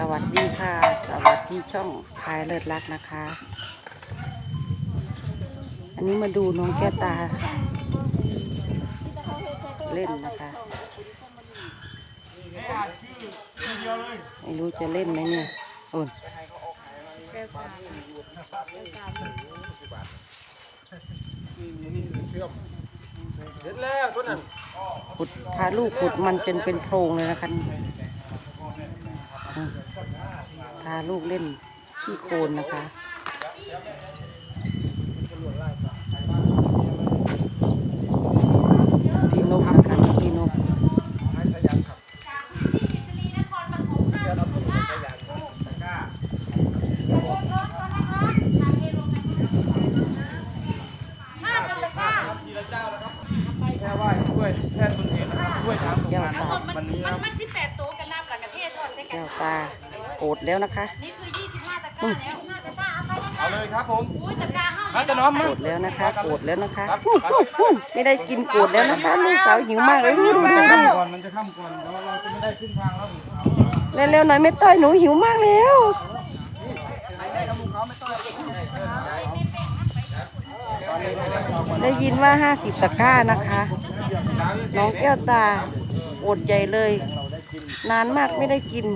สวัสดีค่ะ สวัสดีช่องพายเลิศรักนะคะ อันนี้มาดูน้องแก้วตา เล่นนะคะ ไม่รู้จะเล่นไหมเนี่ยโอนเสร็จแล้วตัวนั้นขุดพาลูกขุดมันจนเป็นโพรงเลยนะคะ พาลูกเล่นขี้โคลนนะคะพี่นกนะคะพี่นกให้สยันครับเดี๋ยวเราต้องสยันตะกร้าแค่ไหว้ช่วยแค่ตนเองนะครับช่วยทางสงกรารนะครับวันนี้มัคนรับมันสิบแปด แก้วตาโกรธแล้วนะคะนี่คือยี่สิบห้าตะกร้าแล้วห้าตะกร้าเอาไปนะเอาเลยครับผมอุ้ยตะกร้าห้าถ้าจะน้อมโกมารธแล้วนะคะโกรธแล้วนะคะฮู้ฮู้ฮู้ไม่ได้กินโกรธแล้วนะคะลูกสาวหิวมากเลยดูดูมันดูจะดูข้ามก่อนมันจะข้ามก่อนแต่ว่าเราจะไม่ได้ขึ้นทางแล้วเร็วๆหน่อยไม่ต้อยหนูหิวมากแล้วได้ยินว่า 50ตะกร้านะคะ น้องแก้วตาอดใหญ่เลย นานมากไม่ได้กิน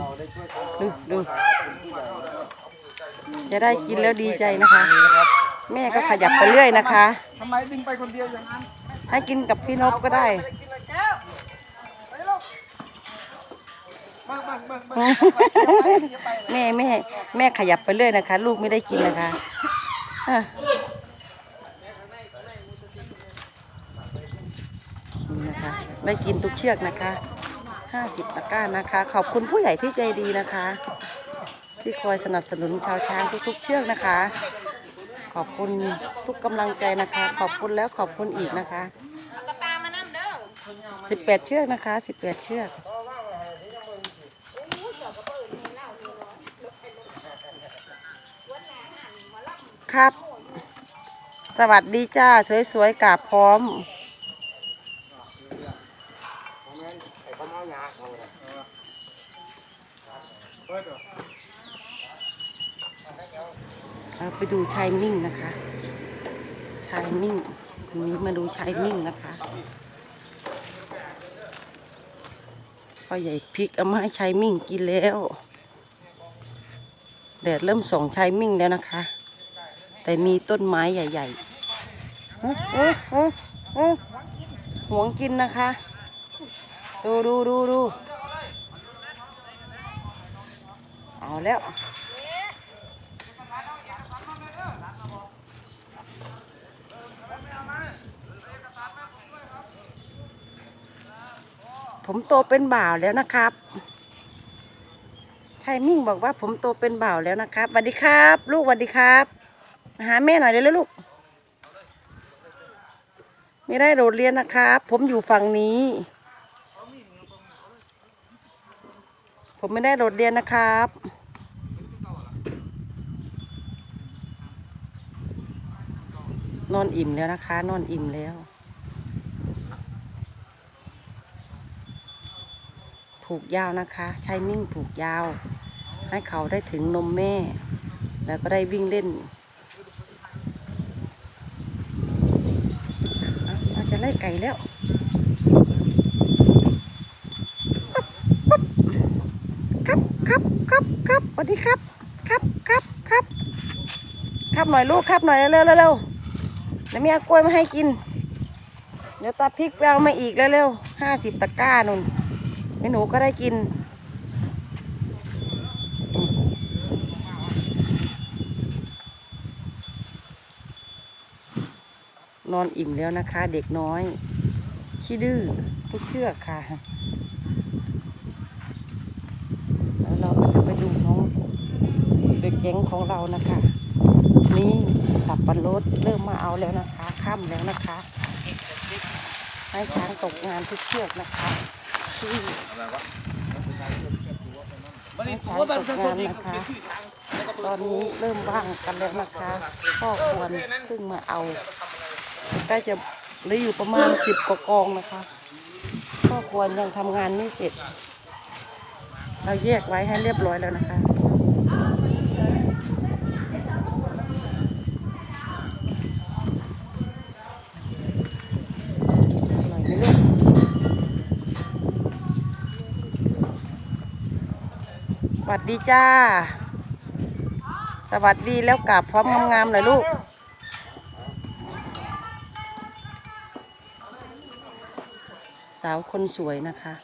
ดูดูจะได้กินแล้วดีใจนะคะ แม่ก็ขยับไปเรื่อยนะคะทำไมดึงไปคนเดียวอย่างนั้นให้กินกับพี่นพก็ได้บ้างบ้างบ้างบ้างแม่แม่แม่ขยับไปเรื่อยนะคะ ลูกไม่ได้กินนะคะอะนี่นะคะได้กินทุกเชือกนะคะ ห้าสิบตะกร้านะคะ ขอบคุณผู้ใหญ่ที่ใจดีนะคะ ที่คอยสนับสนุนชาวช้างทุกๆ เชือกนะคะ ขอบคุณทุกกำลังใจนะคะ ขอบคุณแล้วขอบคุณอีกนะคะเอากระปามานั่เด้อสิบแปดเชือกนะคะสิบแปดเชือกครับ สวัสดีจ้า สวยๆกราบพร้อม เรา ไปดูชายมิ่งนะคะ ชายมิ่งวันนี้มาดูชายมิ่งนะคะพ่อใหญ่พริกเอามาให้ชายมิ่งกินแล้ว แดดเริ่มส่องชายมิ่งแล้วนะคะ แต่มีต้นไม้ใหญ่ๆหวงกินนะคะ ดูดูดูดูเอา แล้วผมโตเป็นบ่าวแล้วนะครับชายมิ่งบอกว่าผมโตเป็นบ่าวแล้วนะครับสวัสดีครับ ลูกสวัสดีครับหาแม่หน่อยเร็วลูก ไม่ได้โดดเรียนนะครับ ผมอยู่ฝั่งนี้ ผมไม่ได้โดดเรียนนะครับ นอนอิ่มแล้วนะคะ นอนอิ่มแล้ว ผูกยาวนะคะ ใช้มิ่งผูกยาว ให้เขาได้ถึงนมแม่ แล้วก็ได้วิ่งเล่นเอาเอาจะไล่ไก่แล้วครับครับครับครับสวัสดีครับ ครับครับครับครับหน่อยลูกครับหน่อยเร็วเร็วเร็ว เดี๋ยวแม่เอากล้วยมาให้กิน เดี๋ยวตาพริกไปเอามาอีกเร็วๆห้าสิบตะกร้านุ่นแม่หนูก็ได้กิน นอนอิ่มแล้วนะคะ เด็กน้อยขี้ดื้อทุกเชือกค่ะ แล้วเราก็จะไปดูน้องเด็กแก๊งของเรานะคะ นี่ สับปะรดเริ่มมาเอาแล้วนะคะค่ำแล้วนะคะ ให้ช้างตกงานทุกเชือกนะคะที่วันนี้ให้ช้างว่าตมันกเป็นงานนะคะ ตอนนี้เริ่มว่างกันแล้วนะคะพ่อควรเพิ่งมาเอาใกล้จะเหลืออยู่ประมาณสิบกว่ากองนะคะพ่อควรยังทำงานไม่เสร็จ เราแยกไว้ให้เรียบร้อยแล้วนะคะ อร่อยไหมลูก ส วัสดีจ้า สวัสดีแล้วกราบพร้อมงามๆหน่อยลูก สาวคนสวยนะคะ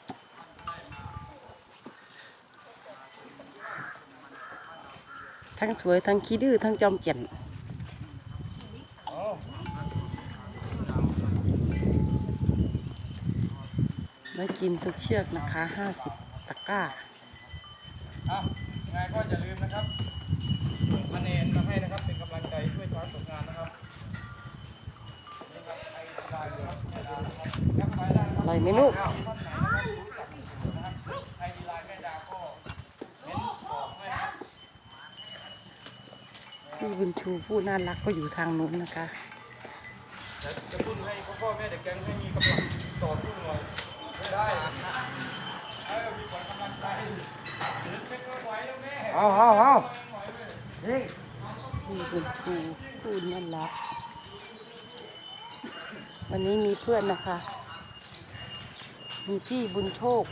ทั้งสวยทั้งขี้ดื้อทั้งจอมเก่นได้กินทุกเชือกนะคะห้าสิบตะกร้า อะยังไงก็อย่าลืมนะครับส่งคะแนนมาให้นะครับ เป็นกำลังใจช่วยช้อนตกงานนะครับนี่ครับใครได้เลยครับแม่ดานะครับแอปไปได้นะครับอร่อยไหมลูกใครดีไลน์แม่ดาก็เม้นบอกด้วยนะครับ พี่บุญชูผู้น่ารักก็อยู่ทางนู้นนะคะ จะจะพูดให้พ่อพ่อแม่เด็กแกงให้มีกำลังต่อสู้หน่อยไม่ได้เออมีขวัญกำลังใจเด็กไม่ไหว เอาเอาเอานี่พี่บุญชูผู้น่ารักวันนี้มีเพื่อนนะคะ มีพี่บุญโชค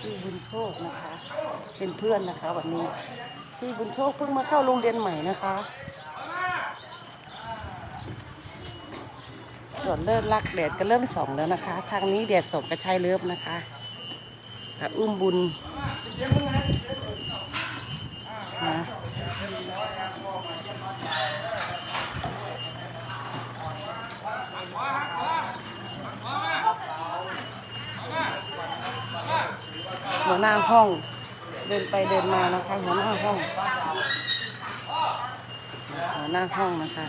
พี่บุญโชคนะคะ เป็นเพื่อนนะคะวันนี้พี่บุญโชคเพิ่งมาเข้าโรงเรียนใหม่นะคะส่วนเลิศรักแดดก็เริ่มส่องแล้วนะคะ ทางนี้แดดส่งกระชายเลิฟนะคะ อุ้มบุญนะหัวหน้าห้อง เดินไปเดินมานะคะหัวหน้าห้องหัวหน้าห้องนะคะ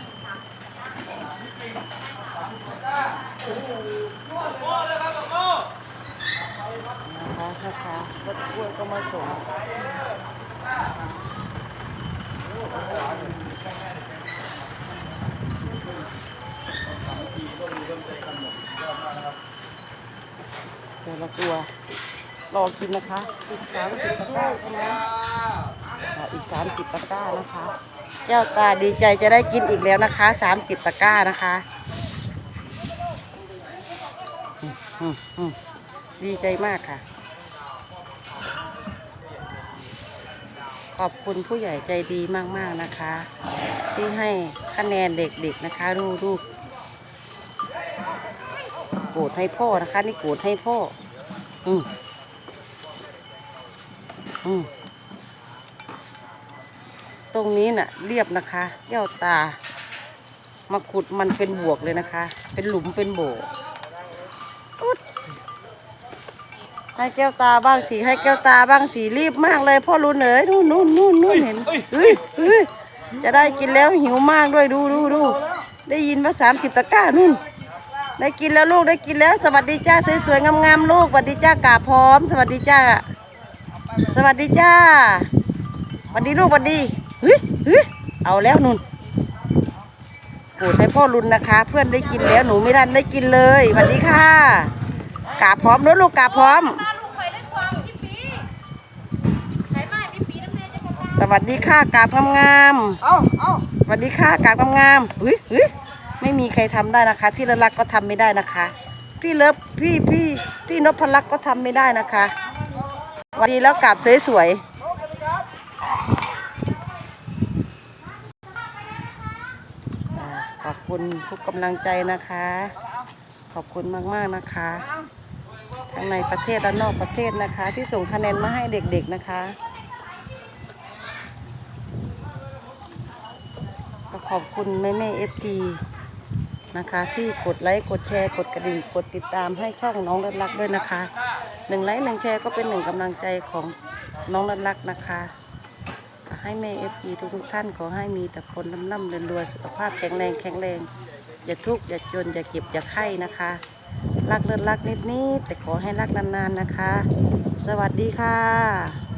นะคะ นะคะรถกล้วยก็มาส่งเดี๋ยวเราตัวรอกินนะคะอีกสามสิบตะกร้าใช่ไหมอีกสามสิบตะกร้านะคะแก้วตาดีใจจะได้กินอีกแล้วนะคะสามสิบตะกร้านะคะ อืมอืมอืม ดีใจมากค่ะ ขอบคุณผู้ใหญ่ใจดีมากๆนะคะ ที่ให้คะแนนเด็กๆนะคะดูดูโกรธให้พ่อนะคะ นี่โกรธให้พ่อ อืมอืมตรงนี้น่ะ เรียบนะคะแก้วตา มาขุดมันเป็นบวกเลยนะคะ เป็นหลุมเป็นโบ ให้แก้วตาบ้างสีให้แก้วตาบ้างสีรีบมากเลยพ่อรุนเอ๋ยนู่นนู่นนู่นนู่นเห็นเฮ้ยเฮ้ยจะได้กินแล้วหิวมากด้วยดูดูดูได้ยินว่าสามสิบตะกร้านู่น ได้กินแล้วลูกได้กินแล้ว สวัสดีจ้าสวยๆงามๆลูกสวัสดีจ้ากาพร้อม สวัสดีจ้า สวัสดีจ้าสวัสดีลูกสวัสดีเฮ้ยเฮ้ยเอาแล้วนุ่นโปรดให้พ่อรุนนะคะ เพื่อนได้กินแล้วหนูไม่ได้ได้กินเลยสวัสดีค่ะกาพร้อมนู้นลูกกาพร้อม สวัสดีค่ะกาบงามเอาเอาๆสวัสดีค่ะกาบงามๆเฮ้ยเฮ้ยไม่มีใครทำได้นะคะ พี่เลิศรักก็ทำไม่ได้นะคะ พี่เลิฟพี่พี่พี่นพลักษ์ก็ทำไม่ได้นะคะสวัสดีแล้วกาบสวยๆอ่าขอบคุณทุกกำลังใจนะคะ ขอบคุณมากๆนะคะ ทั้งในประเทศและนอกประเทศนะคะ ที่ส่งคะแนนมาให้เด็กๆนะคะ ขอบคุณแม่แม่เอฟซีนะคะ ที่กดไลค์กดแชร์กดกระดิ่งกดติดตามให้ช่องน้องรักรักด้วยนะคะหนึ่งไลค์หนึ่งแชร์ก็เป็นหนึ่งกำลังใจของน้องรักรักนะคะให้แม่เอฟซีทุกทุกท่านขอให้มีแต่คนร่ำร่ำเรวยรวยสุขภาพแข็งแรงแข็งแรง อย่าทุกข์อย่าจนอย่าเก็บอย่าไข้นะคะ รักเลิศรักนิดนิดแต่ขอให้รักนานๆนะคะ สวัสดีค่ะ